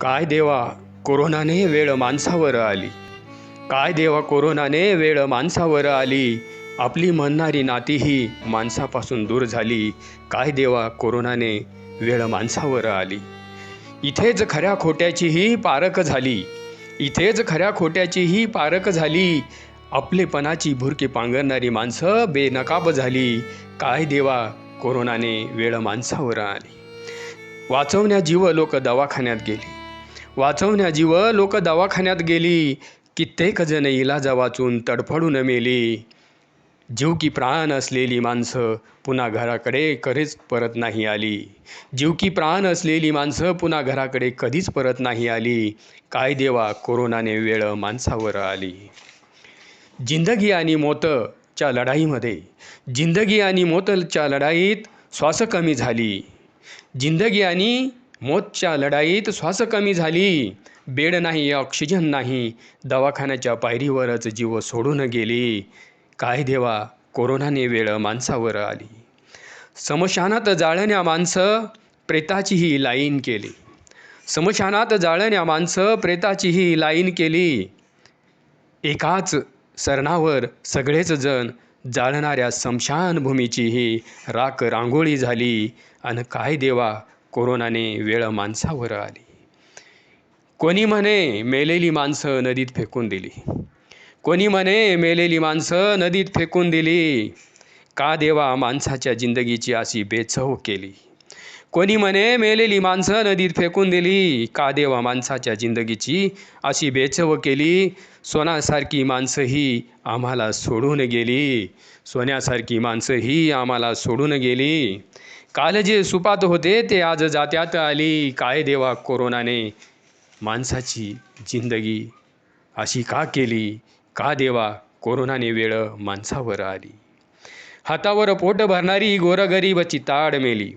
काय देवा कोरोनाने वेळ माणसावर आली. काय देवा कोरोनाने वेळ माणसावर आली. आपली म्हणणारी नातीही माणसापासून दूर झाली. काय देवा कोरोनाने वेळ माणसावर आली. इथेच खऱ्या खोट्याचीही पारख झाली. इथेच खऱ्या खोट्याचीही पारख झाली. आपलेपणाची भुरकी पांघरणारी माणसं बेनकाब झाली. काय देवा कोरोनाने वेळ माणसावर आली. वाचवण्या जीव लोक दवाखान्यात गेली. वाचवण्याजी व लोक दवाखान्यात गेली. कित्येक जण इलाजा वाचून तडफडून मेली. जीव की प्राण असलेली माणसं पुन्हा घराकडे कधीच परत नाही आली. जीव की प्राण असलेली माणसं पुन्हा घराकडे कधीच परत नाही आली. काय देवा कोरोनाने वेळ माणसावर आली. जिंदगी आणि मोतच्या लढाईमध्ये जिंदगी आणि मोतच्या लढाईत श्वास कमी झाली. जिंदगी आणि मोतच्या लढाईत श्वास कमी झाली. बेड नाही ऑक्सिजन नाही. दवाखान्याच्या पायरीवरच जीव सोडून गेली. काय देवा कोरोनाने वेळ माणसावर आली. समशानात जाळण्या माणसं प्रेताचीही लाईन केली. समशानात जाळण्या माणसं प्रेताचीही लाईन केली. एकाच सरणावर सगळेच जण जाळणाऱ्या स्मशानभूमीचीही राख रांगोळी झाली. आणि काय देवा कोरोनाने वेळ माणसावर आली. कोणी म्हणे मेलेली माणसं नदीत फेकून दिली. कोणी म्हणे मेलेली माणसं नदीत फेकून दिली. का देवा माणसाच्या जिंदगीची अशी बेचव केली? कोणी म्हणे मेलेली माणसं नदीत फेकून दिली. का देवा माणसाच्या जिंदगीची अशी बेचव केली? सोन्यासारखी माणसं ही आम्हाला सोडून गेली. सोन्यासारखी माणसं ही आम्हाला सोडून गेली. काल जे सुपात होते ते आज जात्यात आली काय देवा कोरोनाने माणसाची जिंदगी अशी का केली का देवा कोरोनाने वेळ माणसावर आली हातावर पोट भरणारी गोरगरीब चिताड मेली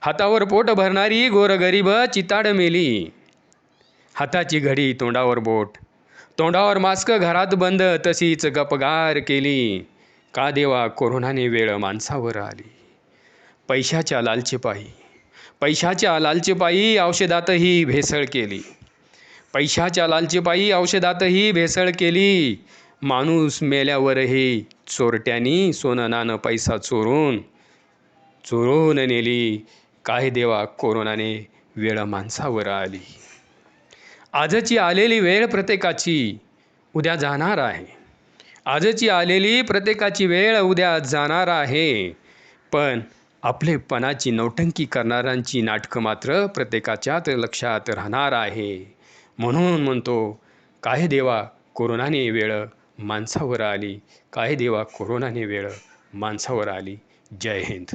हातावर पोट भरणारी गोरगरीब चिताड मेली हाताची घडी तोंडावर बोट तोंडावर मास्क घरात बंद तशीच गपगार केली का देवा कोरोनाने वेळ माणसावर आली पैशाच्या लालचेपायी पैशाच्या लालचेपायी औषधातही भेसळ केली. पैशाच्या लालचेपायी औषधातही भेसळ केली. माणूस मेल्यावरही चोरट्यांनी सोनं नाणं पैसा चोरून चोरून नेली. काय देवा कोरोनाने वेळ माणसावर आली. आजची आलेली वेळ प्रत्येकाची उद्या जाणार आहे. आजची आलेली प्रत्येकाची वेळ उद्या जाणार आहे. पण आपलेपणाची नौटंकी करणाऱ्यांची नाटकं मात्र प्रत्येकाच्यात लक्षात राहणार आहे. म्हणून म्हणतो काय देवा कोरोनाने वेळ माणसावर आली. काय देवा कोरोनाने वेळ माणसावर आली. जय हिंद.